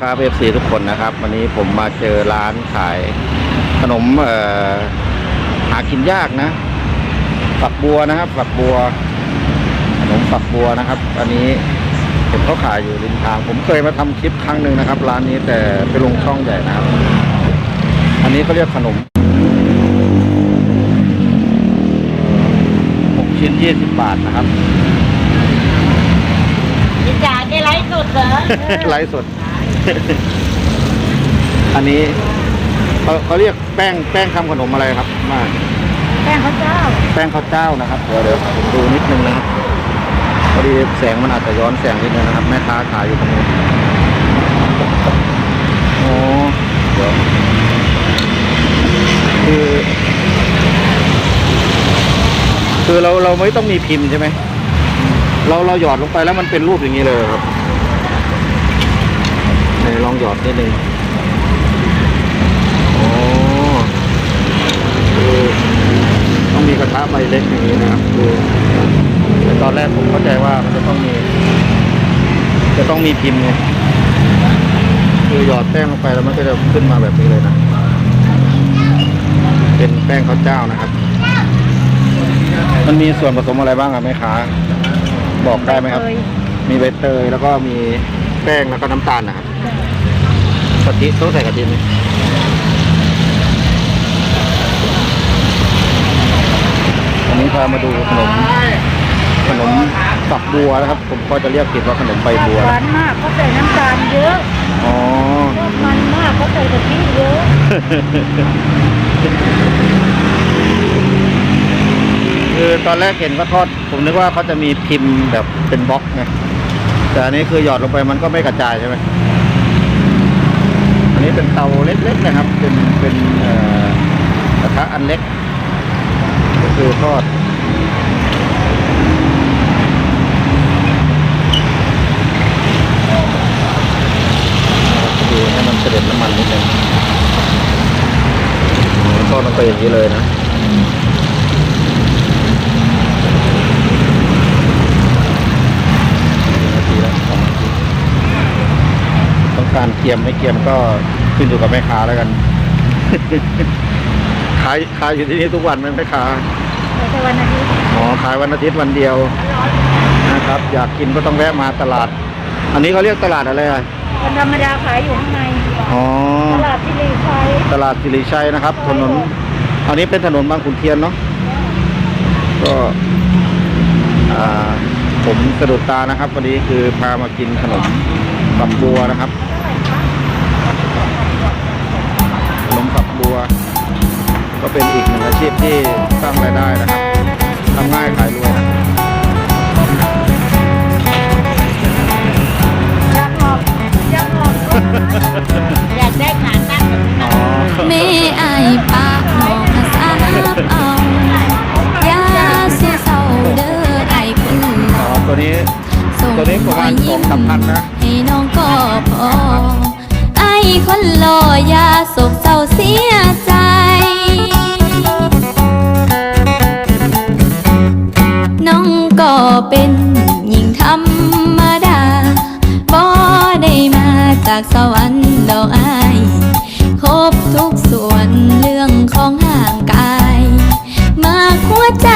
ครับเอฟซีทุกคนนะครับ วันนี้ผมมาเจอร้านขายขนมเอ่อหากินยากนะฝักบัวนะครับฝักบัว ขนมฝักบัวนะครับอันนี้เห็นเขาขายอยู่ริมทาง ผมเคยมาทำคลิปครั้งหนึ่งนะครับ ร้านนี้แต่ไปลงช่องใหญ่นะครับ อันนี้เขาเรียกขนมหกชิ้นยี่สิบบาทนะครับพี่จ๋าแกไลฟ์สดเหรอไลฟ์สด อันนี้เขาเขาเรียกแป้งแป้งทำขนมอะไรครับ มากแป้งข้าวเจ้า แป้งข้าวเจ้านะครับเดี๋ยวเดี๋ยวผมดูนิดนึงนะครับพอดีแสงมันอาจจะย้อนแสงนิดนึงนะครับ แม่ค้าขายอยู่ตรงนี้โอ้เดี๋ยวคือคือเราเราไม่ต้องมีพิมพ์ใช่ไหมเราเราหยอดลงไปแล้วมันเป็นรูปอย่างนี้เลยเหรอครับไหนลองหยอดนิดนึงโอ้คือต้องมีกระทะใบเล็กอย่างนี้นะครับคือแต่ตอนแรกผมเข้าใจว่ามันจะต้องมี จะต้องมีพิมพ์ไงคือหยอดแป้งลงไปแล้วมันก็จะขึ้นมาแบบนี้เลยนะ เป็นแป้งข้าวเจ้านะครับ มันมีส่วนผสมอะไรบ้างครับแม่ค้าบอกได้ไหมครับ มีใบเตยแล้วก็มีแป้งแล้วก็น้ำตาลนะครับ กะทิต้องใส่กะทิไหมอันนี้พามาดูขนมขนมฝักบัวนะครับ ผมก็จะเรียกผิดว่าขนมใบบัวหนะวานมากเขาใส่น้ำตาลเยอะอ๋อทอดมันมากเขาใส่กะทิเยอะคือตอนแรกเห็นว่าทอด ผมนึกว่าเขาจะมีพิมพ์แบบเป็นบล็อกไงแต่อันนี้คือหยอดลงไปมันก็ไม่กระจายใช่ไหมอันนี้ เป็นเตาเล็กๆนะครับ เป็นเป็นกระทะอันเล็ก ก็คือทอดดูให้มันเสด็จน้ำมันนิดนึงทอดลงไปอย่างนี้เลยนะ นาทีละสองนาทีต้อง การเกียมไม่เกียมก็ขึ้นอยู่กับแม่ค้าแล้วกันขายขายอยู่ที่นี่ทุกวันไหมแม่ค้าในแต่วันอาทิตย์อ๋อขายวันอาทิตย์วันเดียวนะครับ อยากกินก็ต้องแวะมาตลาด อันนี้เขาเรียกตลาดอะไรอะวันธรรมดาขายอยู่ข้างในอ๋อตลาดที่รีไฟตลาดสิริชัยนะครับ ถนน อันนี้เป็นถนนบางขุนเทียนเนาะก็อ่าผมสะดุดตานะครับวันนี้คือพามากินขนมฝักบัวนะครับ ก็เป็นอีกหนึ่งอาชีพที่สร้างรายได้นะครับทำง่ายขายรวยนะยักษ์หอบยักษ์หอบอยากได้ขาตั้งแบบนี้อ๋อแม่อายปากน้องสาบเอาอย่าเสียเศร้าเด้อไอ้คนหอ๋ล่ออตัวนี้ส่งตัวนี้ประมาณรอยยิ้สองสามพันนะให้น้องก็พอไอ้คนหล่ออย่าโศกเศร้าเสียใจ เป็นหญิงธรรมดาบ่ได้มาจากสวรรค์ดอกอายครบทุกส่วนเรื่องของห่างกาย มาหัวใจ